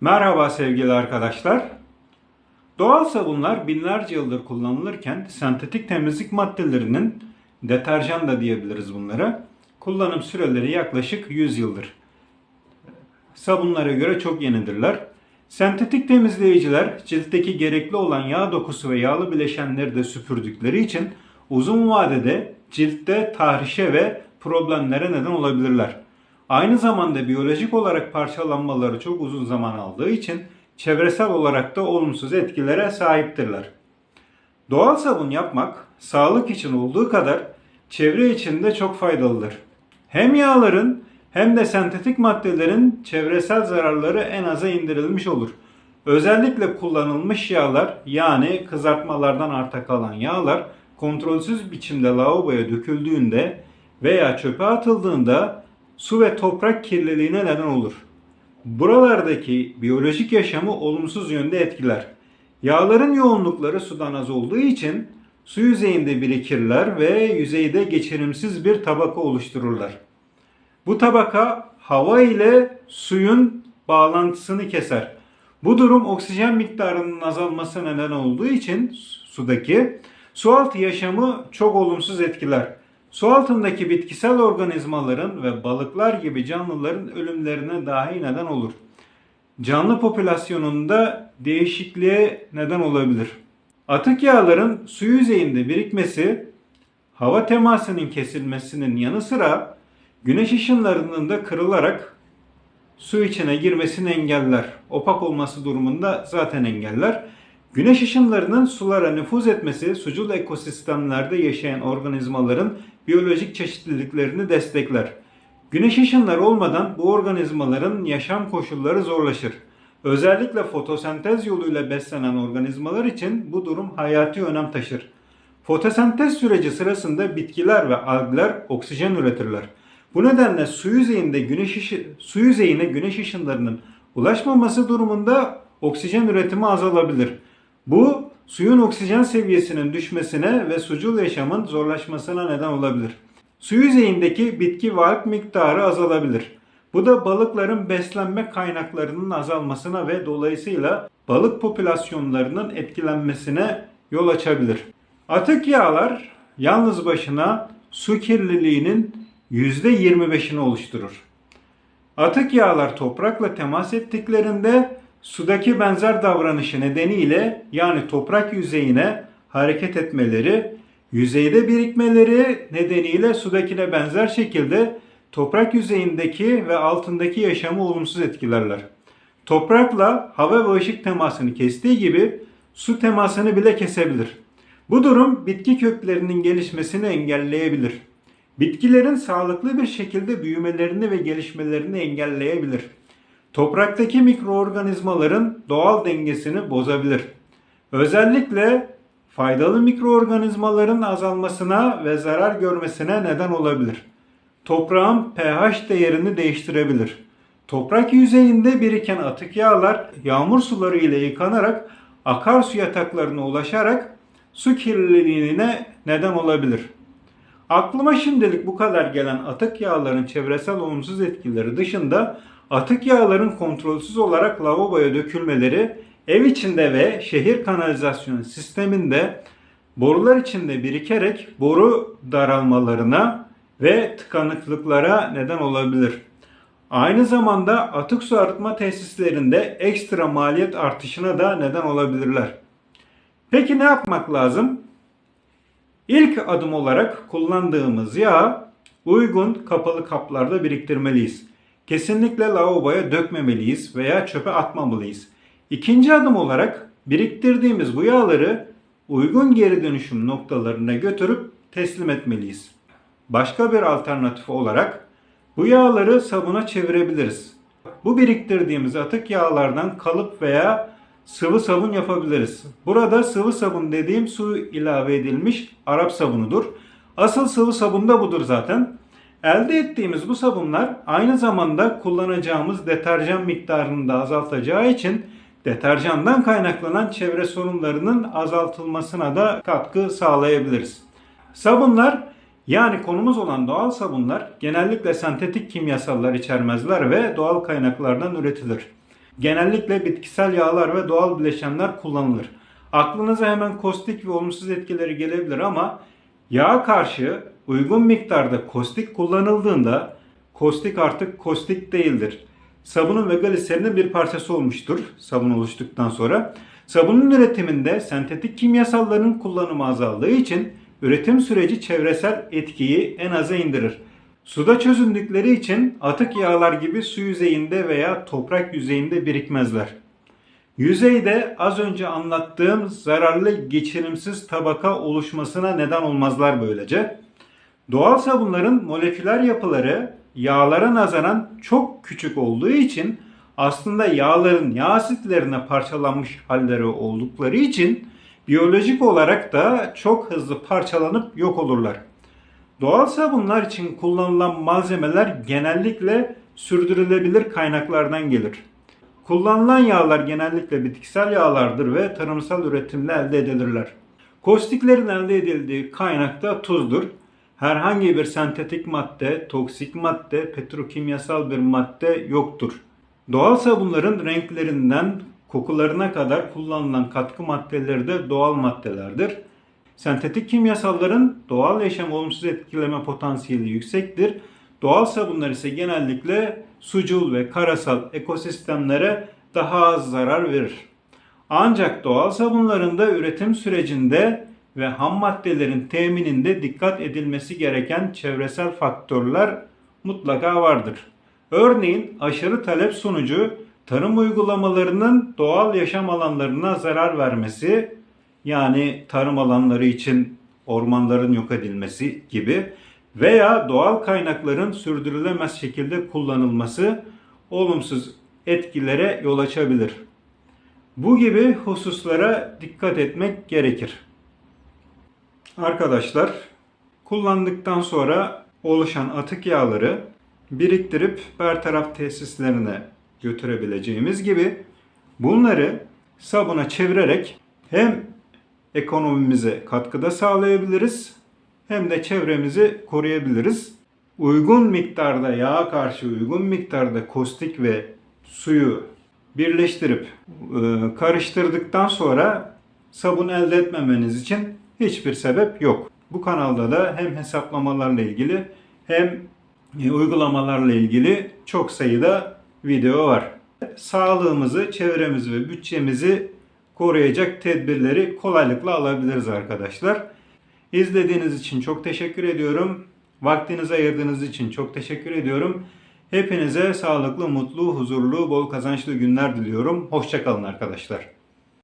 Merhaba sevgili arkadaşlar. Doğal sabunlar binlerce yıldır kullanılırken sentetik temizlik maddelerinin deterjan da diyebiliriz bunlara. Kullanım süreleri yaklaşık 100 yıldır. Sabunlara göre çok yenidirler. Sentetik temizleyiciler ciltteki gerekli olan yağ dokusu ve yağlı bileşenleri de süpürdükleri için uzun vadede ciltte tahrişe ve problemlere neden olabilirler. Aynı zamanda biyolojik olarak parçalanmaları çok uzun zaman aldığı için çevresel olarak da olumsuz etkilere sahiptirler. Doğal sabun yapmak sağlık için olduğu kadar çevre için de çok faydalıdır. Hem yağların hem de sentetik maddelerin çevresel zararları en aza indirilmiş olur. Özellikle kullanılmış yağlar yani kızartmalardan arta kalan yağlar kontrolsüz biçimde lavaboya döküldüğünde veya çöpe atıldığında su ve toprak kirliliğine neden olur. Buralardaki biyolojik yaşamı olumsuz yönde etkiler. Yağların yoğunlukları sudan az olduğu için su yüzeyinde birikirler ve yüzeyde geçirimsiz bir tabaka oluştururlar. Bu tabaka hava ile suyun bağlantısını keser. Bu durum oksijen miktarının azalması neden olduğu için sudaki su altı yaşamı çok olumsuz etkiler. Su altındaki bitkisel organizmaların ve balıklar gibi canlıların ölümlerine dahi neden olur. Canlı popülasyonunda değişikliğe neden olabilir. Atık yağların su yüzeyinde birikmesi, hava temasının kesilmesinin yanı sıra güneş ışınlarının da kırılarak su içine girmesini engeller. Opak olması durumunda zaten engeller. Güneş ışınlarının sulara nüfuz etmesi sucul ekosistemlerde yaşayan organizmaların biyolojik çeşitliliklerini destekler. Güneş ışınları olmadan bu organizmaların yaşam koşulları zorlaşır. Özellikle fotosentez yoluyla beslenen organizmalar için bu durum hayati önem taşır. Fotosentez süreci sırasında bitkiler ve algler oksijen üretirler. Bu nedenle su yüzeyinde güneş ışı, su yüzeyine güneş ışınlarının ulaşmaması durumunda oksijen üretimi azalabilir. Bu suyun oksijen seviyesinin düşmesine ve sucul yaşamın zorlaşmasına neden olabilir. Su yüzeyindeki bitki varlık miktarı azalabilir. Bu da balıkların beslenme kaynaklarının azalmasına ve dolayısıyla balık popülasyonlarının etkilenmesine yol açabilir. Atık yağlar yalnız başına su kirliliğinin %25'ini oluşturur. Atık yağlar toprakla temas ettiklerinde sudaki benzer davranışı nedeniyle yani toprak yüzeyine hareket etmeleri, yüzeyde birikmeleri nedeniyle sudakine benzer şekilde toprak yüzeyindeki ve altındaki yaşamı olumsuz etkilerler. Toprakla hava ve ışık temasını kestiği gibi su temasını bile kesebilir. Bu durum bitki köklerinin gelişmesini engelleyebilir. Bitkilerin sağlıklı bir şekilde büyümelerini ve gelişmelerini engelleyebilir. Topraktaki mikroorganizmaların doğal dengesini bozabilir. Özellikle faydalı mikroorganizmaların azalmasına ve zarar görmesine neden olabilir. Toprağın pH değerini değiştirebilir. Toprak yüzeyinde biriken atık yağlar yağmur suları ile yıkanarak akarsu yataklarına ulaşarak su kirliliğine neden olabilir. Aklıma şimdilik bu kadar gelen atık yağların çevresel olumsuz etkileri dışında atık yağların kontrolsüz olarak lavaboya dökülmeleri ev içinde ve şehir kanalizasyon sisteminde borular içinde birikerek boru daralmalarına ve tıkanıklıklara neden olabilir. Aynı zamanda atık su arıtma tesislerinde ekstra maliyet artışına da neden olabilirler. Peki ne yapmak lazım? İlk adım olarak kullandığımız yağı uygun kapalı kaplarda biriktirmeliyiz. Kesinlikle lavaboya dökmemeliyiz veya çöpe atmamalıyız. İkinci adım olarak biriktirdiğimiz bu yağları uygun geri dönüşüm noktalarına götürüp teslim etmeliyiz. Başka bir alternatif olarak bu yağları sabuna çevirebiliriz. Bu biriktirdiğimiz atık yağlardan kalıp veya sıvı sabun yapabiliriz. Burada sıvı sabun dediğim su ilave edilmiş Arap sabunudur. Asıl sıvı sabun da budur zaten. Elde ettiğimiz bu sabunlar aynı zamanda kullanacağımız deterjan miktarını da azaltacağı için deterjandan kaynaklanan çevre sorunlarının azaltılmasına da katkı sağlayabiliriz. Sabunlar yani konumuz olan doğal sabunlar genellikle sentetik kimyasallar içermezler ve doğal kaynaklardan üretilir. genellikle bitkisel yağlar ve doğal bileşenler kullanılır. Aklınıza hemen kostik ve olumsuz etkileri gelebilir ama yağa karşı uygun miktarda kostik kullanıldığında kostik artık kostik değildir. Sabunun ve gliserinin bir parçası olmuştur sabun oluştuktan sonra. Sabunun üretiminde sentetik kimyasalların kullanımı azaldığı için üretim süreci çevresel etkiyi en aza indirir. Suda çözündükleri için atık yağlar gibi su yüzeyinde veya toprak yüzeyinde birikmezler. Yüzeyde az önce anlattığım zararlı geçirimsiz tabaka oluşmasına neden olmazlar böylece. Doğal sabunların moleküler yapıları yağlara nazaran çok küçük olduğu için aslında yağların yağ asitlerine parçalanmış halleri oldukları için biyolojik olarak da çok hızlı parçalanıp yok olurlar. Doğal sabunlar için kullanılan malzemeler genellikle sürdürülebilir kaynaklardan gelir. Kullanılan yağlar genellikle bitkisel yağlardır ve tarımsal üretimle elde edilirler. Kostiklerin elde edildiği kaynak da tuzdur. Herhangi bir sentetik madde, toksik madde, petrokimyasal bir madde yoktur. Doğal sabunların renklerinden kokularına kadar kullanılan katkı maddeleri de doğal maddelerdir. Sentetik kimyasalların doğal yaşam olumsuz etkileme potansiyeli yüksektir. Doğal sabunlar ise genellikle sucul ve karasal ekosistemlere daha az zarar verir. Ancak doğal sabunlarında üretim sürecinde ve ham maddelerin temininde dikkat edilmesi gereken çevresel faktörler mutlaka vardır. Örneğin aşırı talep sonucu tarım uygulamalarının doğal yaşam alanlarına zarar vermesi, yani tarım alanları için ormanların yok edilmesi gibi veya doğal kaynakların sürdürülemez şekilde kullanılması olumsuz etkilere yol açabilir. Bu gibi hususlara dikkat etmek gerekir. Arkadaşlar, kullandıktan sonra oluşan atık yağları biriktirip bertaraf tesislerine götürebileceğimiz gibi bunları sabuna çevirerek hem ekonomimize katkıda sağlayabiliriz hem de çevremizi koruyabiliriz. Uygun miktarda yağa karşı uygun miktarda kostik ve suyu birleştirip e, karıştırdıktan sonra sabun elde etmemeniz için hiçbir sebep yok. Bu kanalda da hem hesaplamalarla ilgili hem e, uygulamalarla ilgili çok sayıda video var. Sağlığımızı, çevremizi ve bütçemizi koruyacak tedbirleri kolaylıkla alabiliriz arkadaşlar. İzlediğiniz için çok teşekkür ediyorum. Vaktinizi ayırdığınız için çok teşekkür ediyorum. Hepinize sağlıklı, mutlu, huzurlu, bol kazançlı günler diliyorum. Hoşçakalın arkadaşlar.